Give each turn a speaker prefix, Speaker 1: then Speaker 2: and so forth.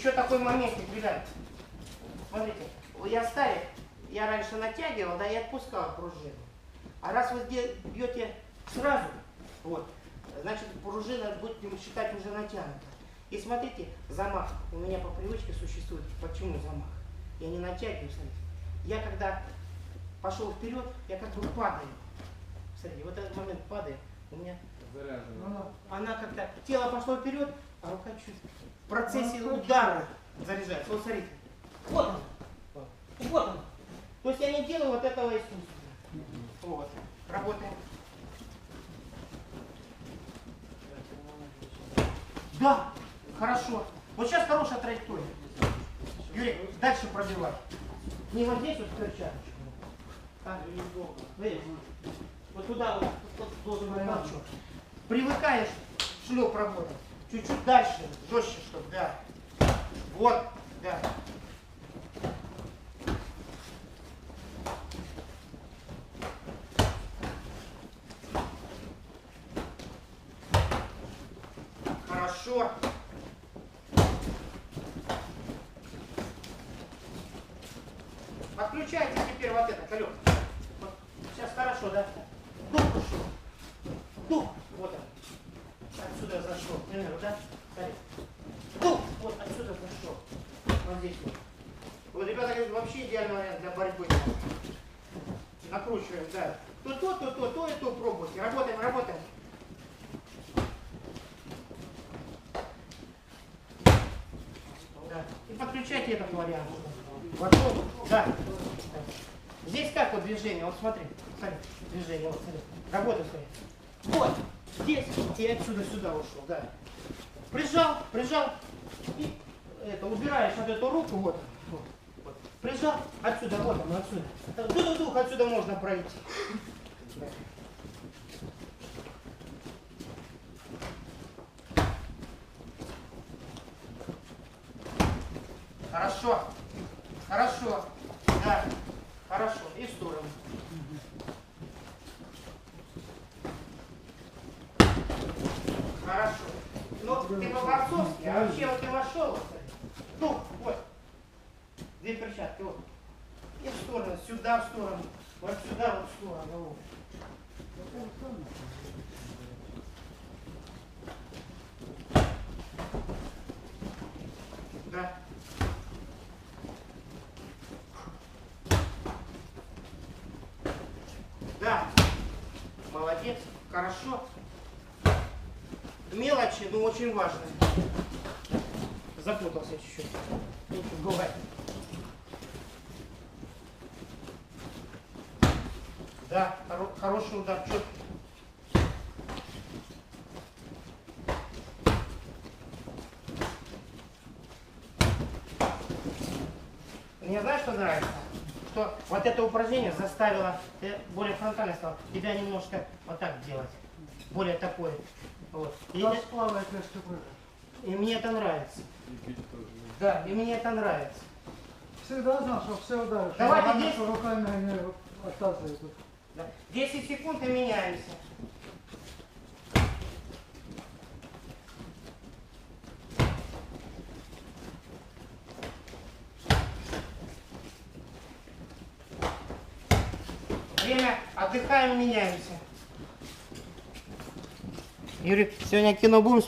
Speaker 1: Еще такой моментик, ребят. Смотрите, я старик, я раньше натягивал, да, и отпускал пружину. А раз вы бьете сразу, вот, значит пружина будем считать уже натянута. И смотрите, замах у меня по привычке существует. Почему замах? Я не натягиваю, смотрите. Я когда пошел вперед, я как бы падаю. Смотрите, вот этот момент падает, у меня
Speaker 2: Заряжено.
Speaker 1: она как-то, тело пошло вперед, а рука чуть в процессе удара заряжается. Вот смотрите, вот он, вот он. То есть я не делаю вот этого искусственно. Вот, работаем. Да, хорошо. Вот сейчас хорошая траектория. Юрий, дальше пробивай. Не вот здесь вот перчаточку. А, видишь? Вот туда вот, вот должен быть. Привыкаешь шлеп работать. Чуть-чуть дальше, жестче, чтобы, да. Вот, да. Хорошо. Подключайте теперь вот это, колес. Вот. Сейчас хорошо, да? Дух ушел. Дух. Вот он. Отсюда зашел. К примеру, да? Смотри. Дух. Вот отсюда зашел. Вот здесь вот. Вот, ребята, говорят, вообще идеальный вариант для борьбы. Накручиваем, да. То, то, то, то, то и то пробуйте. Работаем, работаем. Да. И подключайте этот вариант. Вошел, да. Здесь как вот движение, вот смотри, смотри, движение, вот смотри, работа смотри. Вот, здесь и отсюда сюда ушел, да. Прижал, прижал, и это, убираешь вот эту руку, вот, вот, вот. Прижал, отсюда, вот он, отсюда. Дух, дух, отсюда можно пройти. Хорошо. Хорошо. Да. Хорошо. И в сторону. Хорошо. Ну, ты по-борцовски, а вообще вот ты вошел. Две перчатки, вот. И в сторону, сюда в сторону. Вот сюда, вот в сторону. вот. Да. Да. Молодец. Хорошо. Мелочи, но очень важные. Запутался чуть-чуть. Бывает. Да, хоро- хороший удар, четкий. Мне знаешь, что нравится? Что вот это упражнение заставило, ты более фронтально стал, тебя немножко вот так делать. Более такой. Вот. И,
Speaker 2: что
Speaker 1: и мне это нравится.
Speaker 2: И.
Speaker 1: Да, и мне это нравится.
Speaker 3: Всегда знал, что все ударишь.
Speaker 1: Давайте
Speaker 3: Ногами,
Speaker 1: здесь.
Speaker 3: руками они отталкивают.
Speaker 1: Да. 10 секунд и меняемся. Время отдыхаем, меняемся. Юрий, сегодня кино будем